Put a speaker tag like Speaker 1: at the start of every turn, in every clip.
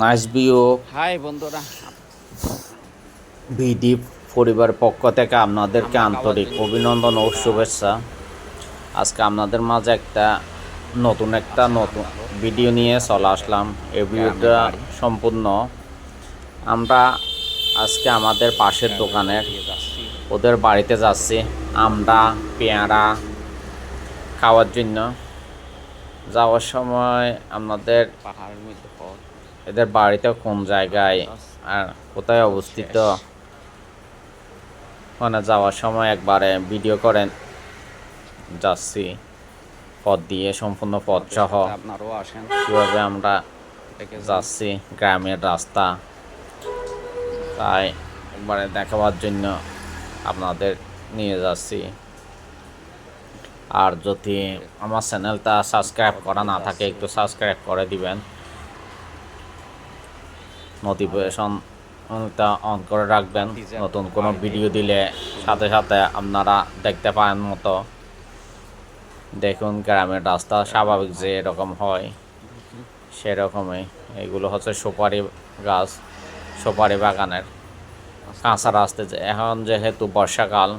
Speaker 1: Nice view
Speaker 2: hi বন্ধুরা।
Speaker 1: BD পরিবার পক্ষ থেকে আপনাদেরকে আন্তরিক অভিনন্দন ও শুভেচ্ছা। আজকে আপনাদের মাঝে একটা নতুন একটা নতুন ভিডিও নিয়ে চলে আসলাম। এই ভিডিওটা সম্পূর্ণ আমরা আজকে আমাদের পাশের দোকানের ওদের বাড়িতে যাচ্ছি। আমরা পেয়ারা খাওয়ার জন্য। যাওয়ার সময়
Speaker 2: মধ্যে
Speaker 1: এদের বাড়িতে কোন জায়গায় আর কোথায় অবস্থিত? ওখানে যাওয়ার সময় একবারে ভিডিও করেন। যাচ্ছি। পথ দিয়ে সম্পূর্ণ পথ সহ।
Speaker 2: আপনারাও আসেন।
Speaker 1: কীভাবে আমরা যাচ্ছি গ্রামের রাস্তা। তাই একবারে দেখাবার জন্য আপনাদের নিয়ে যাচ্ছি। আর যদি আমার চ্যানেলটা সাবস্ক্রাইব করা না থাকে, একটু সাবস্ক্রাইব করে দিবেন। নোটিফিকেশনটা অন করে রাখবেন। নতুন কোনো ভিডিও দিলে সাথে সাথে আপনারা দেখতে পান মতো। দেখুন গ্রামের রাস্তা স্বাভাবিক যে এরকম হয়, সেরকমই। এগুলো হচ্ছে সুপারি গাছ, সুপারি বাগানের কাঁচা রাস্তা। এখন যেহেতু বর্ষাকাল,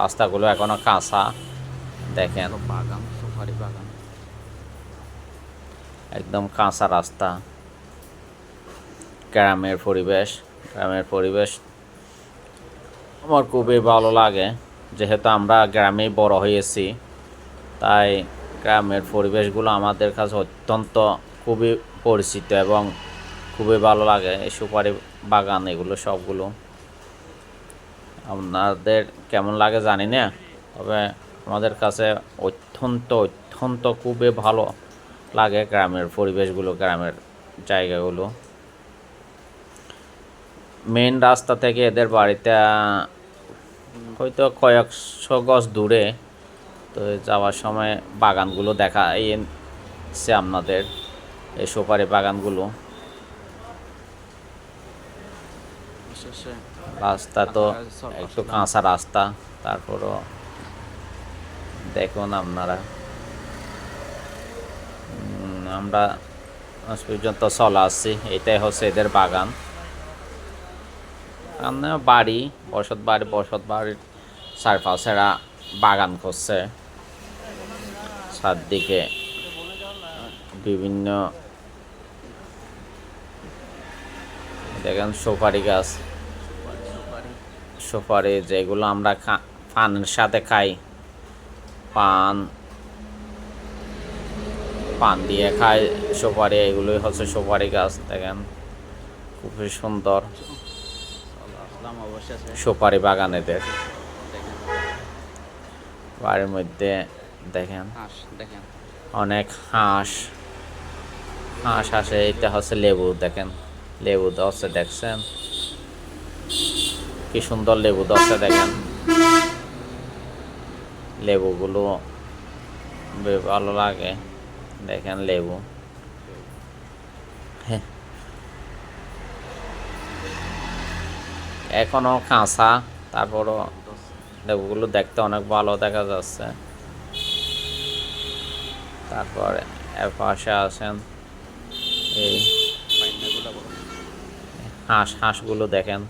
Speaker 1: রাস্তাগুলো এখনও কাঁচা। দেখেন।
Speaker 2: বাগান সুপারি বাগান।
Speaker 1: একদম কাঁচা রাস্তা। গ্রামের পরিবেশ গ্রামের পরিবেশ আমার খুবই ভালো লাগে। যেহেতু আমরা গ্রামেই বড় হয়েছি তাই গ্রামের পরিবেশগুলো আমাদের কাছে অত্যন্ত খুবই পরিচিত এবং খুবই ভালো লাগে এই সুপারি বাগান এগুলো সবগুলো। আপনাদের কেমন লাগে জানি না তবে আমাদের কাছে অত্যন্ত অত্যন্ত খুবই ভালো লাগে গ্রামের পরিবেশগুলো, গ্রামের জায়গাগুলো। মেন রাস্তা থেকে এদের বাড়িতে, হয়তো কয়েকশো গজ দূরে, তো যাওয়ার সময় বাগানগুলো দেখা এসে আপনাদের, এই সুপারি বাগানগুলো। রাস্তা তো একটু কাঁচা রাস্তা, তারপরও দেখুন আপনারা। আমরা আজ পর্যন্ত চলে আসছি। এটাই হচ্ছে এদের বাগান। বাড়ি, বসত বাড়ি, বসত বাড়ির চারপাশেরা বাগান করছে। চারদিকে বিভিন্ন দেখেন সুপারি গাছ।
Speaker 2: সুপারি
Speaker 1: যেগুলো আমরা পানের সাথে খাই। পান পান দিয়ে খাই সুপারি এগুলোই হচ্ছে সুপারি গাছ দেখেন। খুবই সুন্দর। সুপারি বাগান এদের
Speaker 2: দেখেন
Speaker 1: বাড়ির মধ্যে দেখেন।
Speaker 2: দেখেন।
Speaker 1: অনেক হাঁস। হাঁস আসে এটা হচ্ছে লেবু দেখেন। লেবু দশে দেখছেন? কি সুন্দর লেবু দশে দেখেন। লেবুগুলো ভালো লাগে। দেখেন লেবু। এখনও কাঁচা, তারপরও লেবুগুলো দেখতে অনেক ভালো দেখা যাচ্ছে। তারপর এর পাশে আছেন এই হাঁস, হাঁসগুলো দেখেন।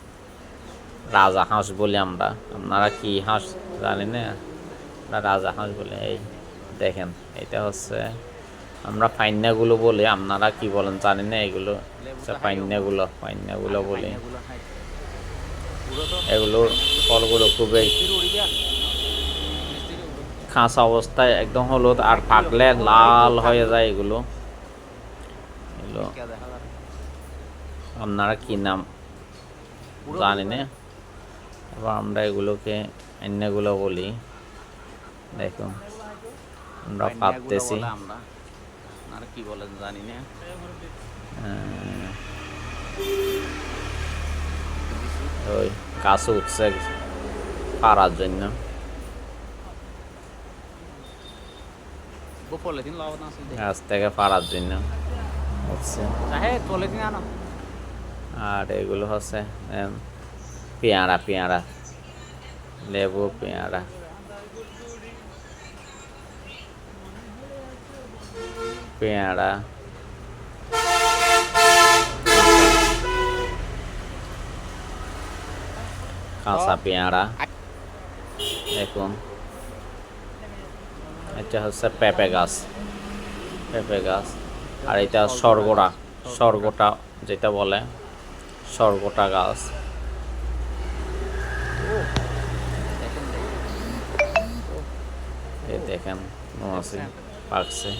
Speaker 1: রাজা হাঁস বলি আমরা। আপনারা কি হাঁস জানি না? আমরা রাজা হাঁস বলি এই দেখেন এটা হচ্ছে আমরা ফাইনাগুলো বলি আপনারা কি বলেন জানি না এগুলো হচ্ছে ফাইনাগুলো ফাইনাগুলো বলি। এগুলোর ফলগুলো খুবই কাঁচা অবস্থায় একদম হলুদ আর পাকলে লাল হয়ে যায় এগুলো। এগুলো আপনারা কি নাম জানি না? এবার আমরা এগুলোকে অন্যগুলো বলি। দেখুন আমরা পাততেছি
Speaker 2: আপনারা কি বলেন জানি না।
Speaker 1: ওই গাছ উঠছে পাড়ার জন্য। গাছ থেকে পাড়ার জন্য আর এগুলো হচ্ছে পেয়ারা পেয়ারা। লেবু পেয়ারা। পেয়ারা কাঁচা পেয়ারা দেখুন। এটা হচ্ছে পেঁপে গাছ। পেঁপে গাছ। আর এটা সরগোড়া সরগোটা যেটা বলে সরগোটা গাছ।
Speaker 2: দেখেন
Speaker 1: পাকছে।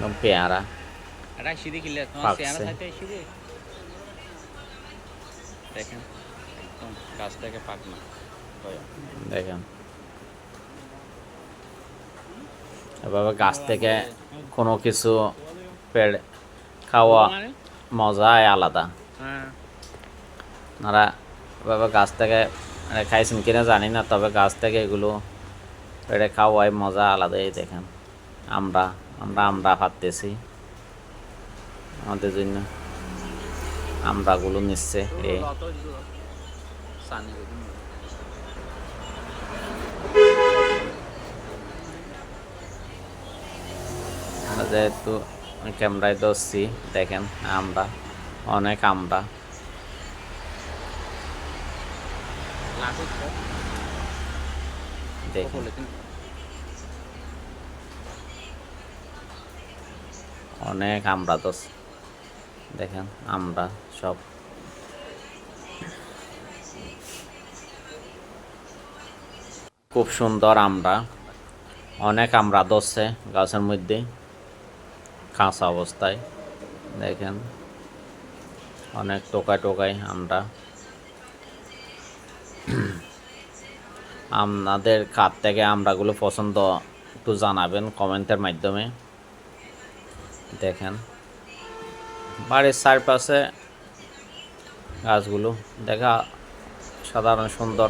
Speaker 1: একদম পেয়ারা
Speaker 2: দেখেন গাছ থেকে
Speaker 1: দেখেন এভাবে গাছ থেকে কোনো কিছু পেড়ে খাওয়া মজাই আলাদা আপনারা এভাবে গাছ থেকে মানে খাইছেন কিনা জানি না তবে গাছ থেকে এগুলো পেড়ে খাওয়াই মজা আলাদাই দেখেন আমরা আমরা আমরা পারতেছি আমাদের জন্য আমরাগুলো নিচ্ছে এই যেহেতু ক্যামেরায় ধরছি, দেখেন, আমরা, অনেক আমরা। দেখেন। অনেক আমরা তো দেখেন, আমরা সব। খুব সুন্দর আমরা। অনেক আমরা ধরছে গাছের মধ্যে। কাঁচা অবস্থায়। দেখেন, অনেক টোকায় টোকায় আমরা। আপনাদের কার থেকে আমরাগুলো পছন্দ একটু জানাবেন কমেন্টের মাধ্যমে। দেখেন। বাড়ির চারপাশে গাছগুলো। দেখা সাধারণ সুন্দর।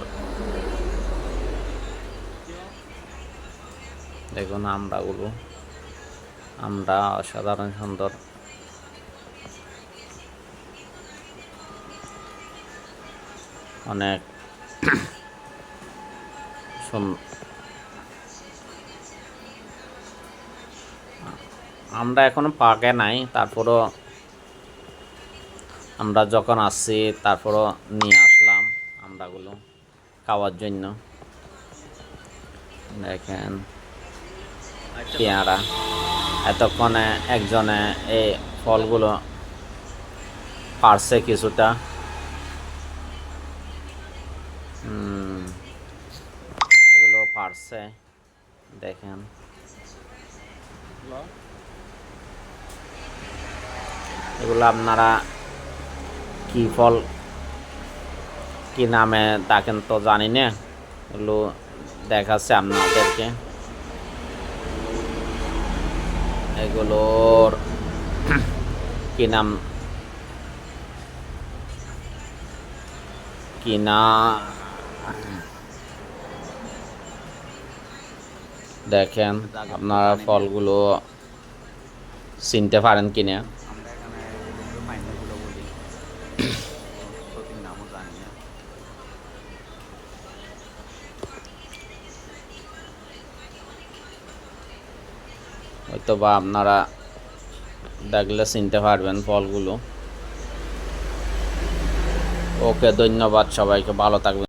Speaker 1: দেখুন আমরাগুলো। আমরা অসাধারণ সুন্দর। অনেক সুন- আমরা এখনও পাকে নাই, তারপরও আমরা যখন আসছি, তারপরও নিয়ে আসলাম আমরাগুলো খাওয়ার জন্য। দেখেন পেয়ারা। এতক্ষণে একজনে এই ফলগুলো পারছে কিছুটা। এগুলো পারছে। দেখেন। এগুলো আপনারা কি ফল, কি নামে ডাকেন তো জানি না। এগুলো দেখাচ্ছে আপনাদেরকে। এগুলোর কি নাম, কি না, দেখেন আপনারা ফলগুলো চিনতে পারেন কিনা হয়তো বা আপনারা দেখলে চিনতে পারবেন ফলগুলো। ওকে ধন্যবাদ সবাইকে ভালো থাকবেন।